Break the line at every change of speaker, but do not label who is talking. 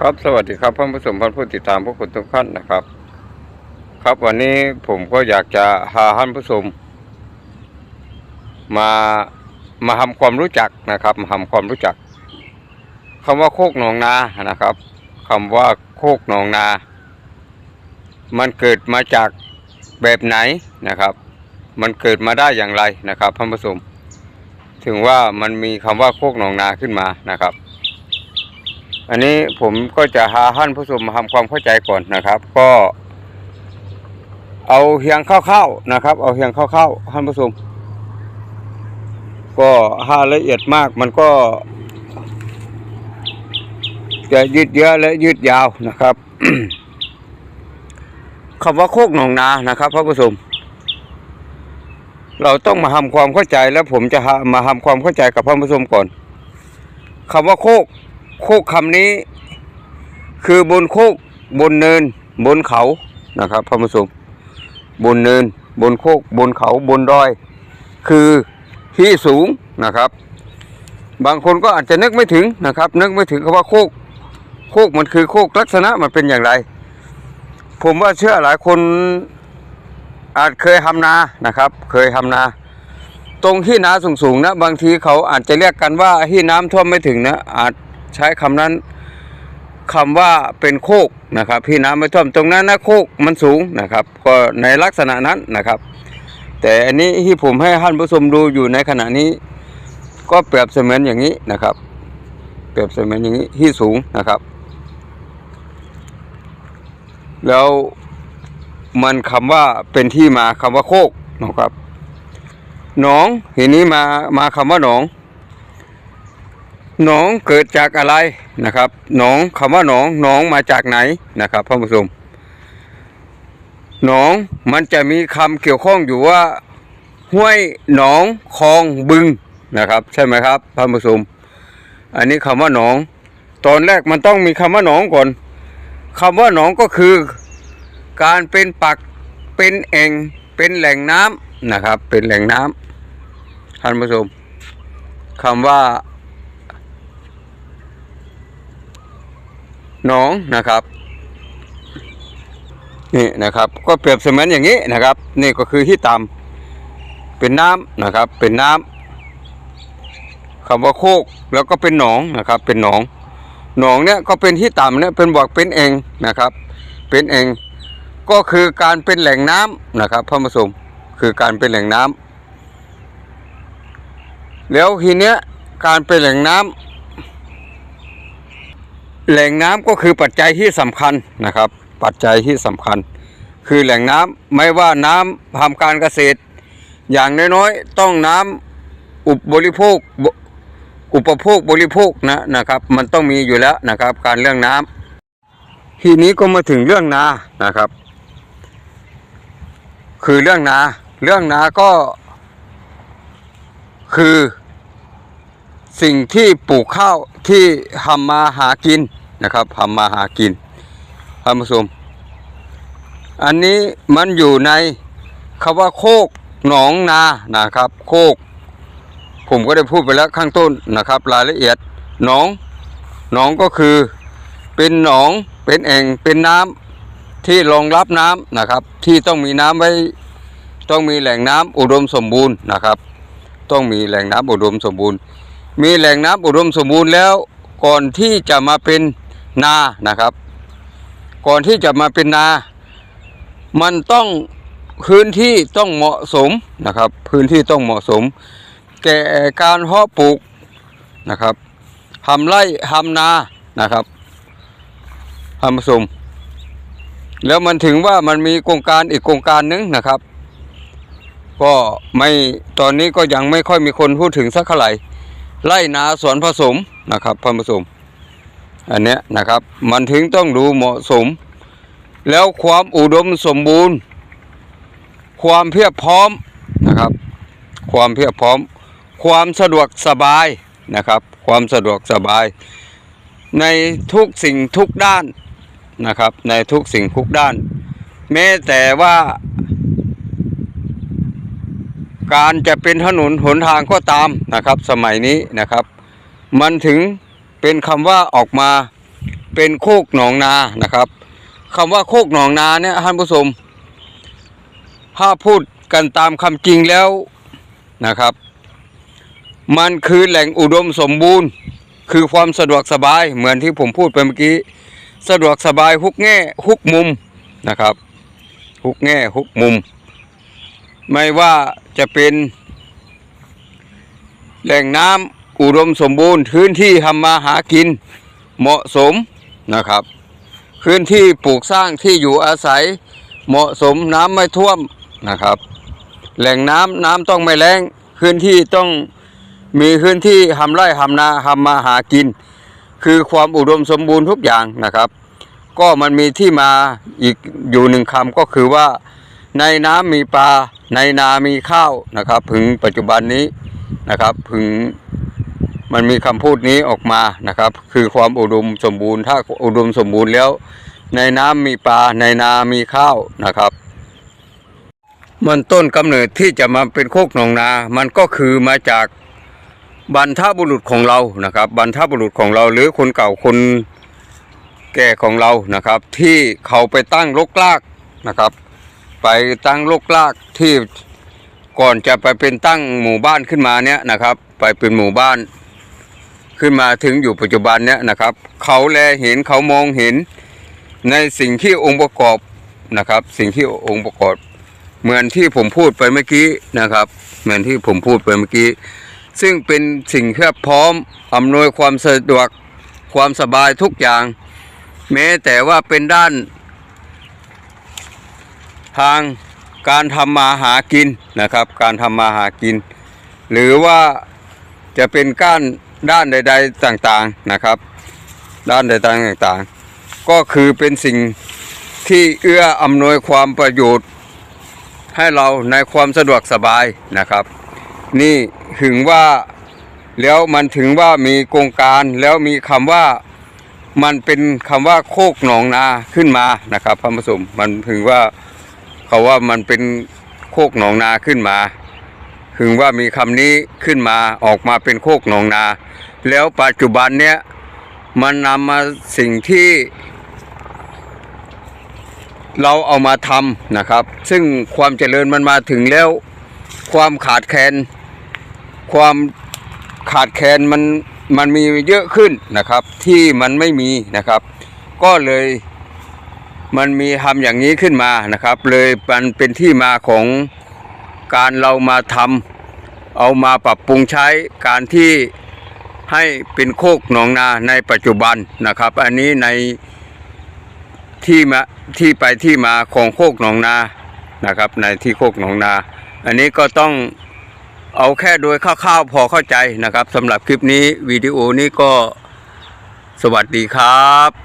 ครับสวัสดีครับท่านผู้ชมท่านผู้ติดตามพวกคุณทุกท่านนะครับ ครับวันนี้ผมก็อยากจะพาท่านผู้ชมมามาทำความรู้จักนะครับมาทำความรู้จักคำว่าโคกหนองนานะครับคำว่าโคกหนองนา มันเกิดมาจากแบบไหนนะครับ มันเกิดมาได้อย่างไรนะครับท่านผู้ชมถึงว่ามันมีคำว่าโคกหนองนาขึ้นมานะครับ อันนี้ผมก็จะหาท่านผู้ชมมาทำความเข้าใจก่อนนะครับ ก็ เอาเฮียงคร่าๆนะครับ เอาเฮียงคร่าๆท่านผู้ชมก็ถ้าละเอียดมากมันก็จะยืดเยื้อและยืดยาวนะครับคำว่าโคกหนองนานะครับท่านผู้ชมเราต้องมาทำความเข้าใจแล้วผมจะมาทำความเข้าใจกับท่านผู้ชมก่อนคำว่าโคก โคกคำนี้ คือบนโคกบนเนิน บนเขานะครับท่านผู้ชมบนเนิน บนโคกบนเขาบนดอย คือที่สูงนะครับ บางคนก็อาจจะนึกไม่ถึงนะครับ นึกไม่ถึงคำว่าโคกโคกมันคือโคกลักษณะมันเป็นอย่างไร ผมว่าเชื่อหลายคนอาจเคยทำนานะครับ เคยทำนา ตรงที่นาสูงๆนะบางทีเขาอาจจะเรียกกันว่าที่น้ำท่วมไม่ถึงนะอาจ ใช้คำนั้นคำว่าเป็นโคกนะครับ ที่น้ำไม่ท่วมตรงนั้นนะโคกมันสูงนะครับ ก็ในลักษณะนั้นนะครับ แต่อันนี้ที่ผมให้ท่านผู้ชมดูอยู่ในขณะนี้ ก็เปรียบเสมือนอย่างนี้นะครับ เปรียบเสมือนอย่างนี้ที่สูงนะครับ แล้วมันคำว่าเป็นที่มาคำว่าโคกนะครับหนองทีนี้มามาคำว่าหนอง หนองเกิดจากอะไรนะครับหนองคำว่าหนองหนองมาจากไหนนะครับท่านผู้ชมหนองมันจะมีคำเกี่ยวข้องอยู่ว่าห้วยหนองคลองบึงนะครับ ใช่ไหมครับท่านผู้ชมอันนี้คำว่าหนอง ตอนแรกมันต้องมีคำว่าหนองก่อนคำว่าหนองก็คือ การเป็นปักเป็นเอ่งเป็นแหล่งน้ำนะครับ เป็นแหล่งน้ำท่านผู้ชมคำว่า นองนะครับนี่นะครับ ก็เปรียบเสมือนอย่างนี้นะครับ นี่ก็คือที่ต่ำเป็นน้ำนะครับ เป็นน้ำคำว่าโคกแล้วก็เป็นหนองนะครับ เป็นหนอง หนองเนี่ยก็เป็นที่ต่ำเนี่ยเป็นบอกเป็นเองนะครับ เป็นเองก็คือการเป็นแหล่งน้ำนะครับพระมสมคือการเป็นแหล่งน้ำแล้วทีเนี้ยการเป็นแหล่งน้ำ แหล่งน้ำก็คือปัจจัยที่สำคัญนะครับ ปัจจัยที่สำคัญ คือแหล่งน้ำไม่ว่าน้ำทำการเกษตร อย่างน้อยๆต้องน้ำอุปบริโภคอุปโภคบริโภคนะนะครับ มันต้องมีอยู่แล้วนะครับ การเรื่องน้ำทีนี้ก็มาถึงเรื่องนานะครับ คือเรื่องนาเรื่องนาก็คือ สิ่งที่ปลูกข้าว ที่ทำมาหากินนะครับทำมาหากินท่านผู้ชมอันนี้มันอยู่ในคำว่าโคกหนองนานะครับ โคก ผมก็ได้พูดไปแล้วข้างต้นนะครับ รายละเอียดหนองหนองก็คือเป็นหนองเป็นแอ่งเป็นน้ำที่รองรับน้ำนะครับ ที่ต้องมีน้ำไว้ต้องมีแหล่งน้ำอุดมสมบูรณ์นะครับ ต้องมีแหล่งน้ำอุดมสมบูรณ์ มีแหล่งน้ำอุดมสมบูรณ์แล้ว ก่อนที่จะมาเป็นนานะครับ ก่อนที่จะมาเป็นนา มันต้องพื้นที่ต้องเหมาะสมนะครับ พื้นที่ต้องเหมาะสม แก่การเพาะปลูกนะครับทำไร่ทำนานะครับทำผสมแล้วมันถึงว่ามันมีโครงการอีกโครงการหนึงนะครับ ก็ไม่ตอนนี้ก็ยังไม่ค่อยมีคนพูดถึงสักเท่าไหร่ ไร่นาสวนผสมนะครับผสม อันเนี้ยนะครับ มันถึงต้องดูเหมาะสม แล้วความอุดมสมบูรณ์ ความเพียบพร้อมนะครับ ความเพียบพร้อม ความสะดวกสบายนะครับ ความสะดวกสบาย ในทุกสิ่งทุกด้านนะครับ ในทุกสิ่งทุกด้าน แม้แต่ว่า การจะเป็นถนนหนทางก็ตามนะครับ สมัยนี้นะครับ มันถึงเป็นคำว่าออกมาเป็นโคกหนองนานะครับคำว่าโคกหนองนาเนี่ยท่านผู้ชมถ้าพูดกันตามคำจริงแล้วนะครับ มันคือแหล่งอุดมสมบูรณ์ คือความสะดวกสบายเหมือนที่ผมพูดไปเมื่อกี้ สะดวกสบายทุกแง่ทุกมุมนะครับทุกแง่ทุกมุม ไม่ว่าจะเป็น แหล่งน้ำอุดมสมบูรณ์พื้นที่ทำมาหากินเหมาะสมนะครับ พื้นที่ปลูกสร้างที่อยู่อาศัยเหมาะสมน้ำไม่ท่วมนะครับ แหล่งน้ำน้ำต้องไม่แรงพื้นที่ต้องมีพื้นที่ทำไร่ทำนาทำมาหากิน คือความอุดมสมบูรณ์ทุกอย่างนะครับ ก็มันมีที่มาอีกอยู่หนึ่งคำก็คือว่าในน้ำมีปลา ในนามีข้าวนะครับถึงปัจจุบันนี้นะครับถึงมันมีคำพูดนี้ออกมานะครับ คือความอุดมสมบูรณ์ ถ้าอุดมสมบูรณ์แล้ว ในน้ำมีปลาในนามีข้าวนะครับ มันต้นกำเนิดที่จะมาเป็นโคกหนองนา มันก็คือมาจากบรรทบุรุษของเรานะครับ บรรทบุรุษของเราหรือคนเก่าคนแก่ของเรานะครับ ที่เขาไปตั้งรกรากนะครับ ไปตั้งรกรากที่ก่อนจะไปเป็นตั้งหมู่บ้านขึ้นมาเนี่ยนะครับ ไปเป็นหมู่บ้านขึ้นมาถึงอยู่ปัจจุบันเนี่ยนะครับ เขาแลเห็นเขามองเห็นในสิ่งที่องค์ประกอบนะครับ สิ่งที่องค์ประกอบ เหมือนที่ผมพูดไปเมื่อกี้นะครับ เหมือนที่ผมพูดไปเมื่อกี้ ซึ่งเป็นสิ่งที่พร้อมอำนวยความสะดวกความสบายทุกอย่าง แม้แต่ว่าเป็นด้าน ทางการทำมาหากินนะครับ การทำมาหากิน หรือว่าจะเป็นก้านด้านใด ๆต่างๆนะครับ ด้านใดๆต่างๆ ก็คือเป็นสิ่งที่เอื้ออำนวยความประโยชน์ ให้เราในความสะดวกสบายนะครับ นี่ถึงว่าแล้วมันถึงว่ามีโครงการแล้วมีคำว่ามันเป็นคำว่าโคกหนองนาขึ้นมานะครับพระผู้ชมมันถึงว่า เขาว่ามันเป็นโคกหนองนาขึ้นมา ถึงว่ามีคำนี้ขึ้นมาออกมาเป็นโคกหนองนา แล้วปัจจุบันเนี้ยมันนำมาสิ่งที่ เราเอามาทำนะครับ ซึ่งความเจริญมันมาถึงแล้ว ความขาดแคลนความขาดแคลนมันมันมีเยอะขึ้นนะครับ ที่มันไม่มีนะครับ ก็เลย มันมีทำอย่างนี้ขึ้นมานะครับ เลยมันเป็นที่มาของการเรามาทำเอามาปรับปรุงใช้การที่ให้เป็นโคกหนองนาในปัจจุบันนะครับ อันนี้ในที่มาที่ไปที่มาของโคกหนองนานะครับ ในที่โคกหนองนา อันนี้ก็ต้องเอาแค่โดยคร่าวๆพอเข้าใจนะครับสำหรับคลิปนี้วิดีโอนี้ก็สวัสดีครับ